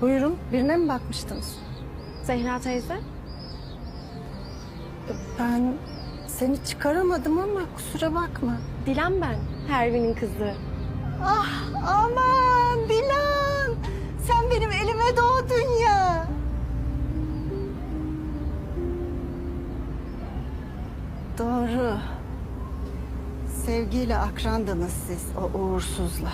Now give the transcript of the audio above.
Buyurun, birine mi bakmıştınız? Zehra teyze. Ben seni çıkaramadım ama kusura bakma. Dilan ben. Pervin'in kızı. Ah aman Dilan, sen benim elime doğdun ya. Doğru. Sevgiyle akrandınız siz o uğursuzla.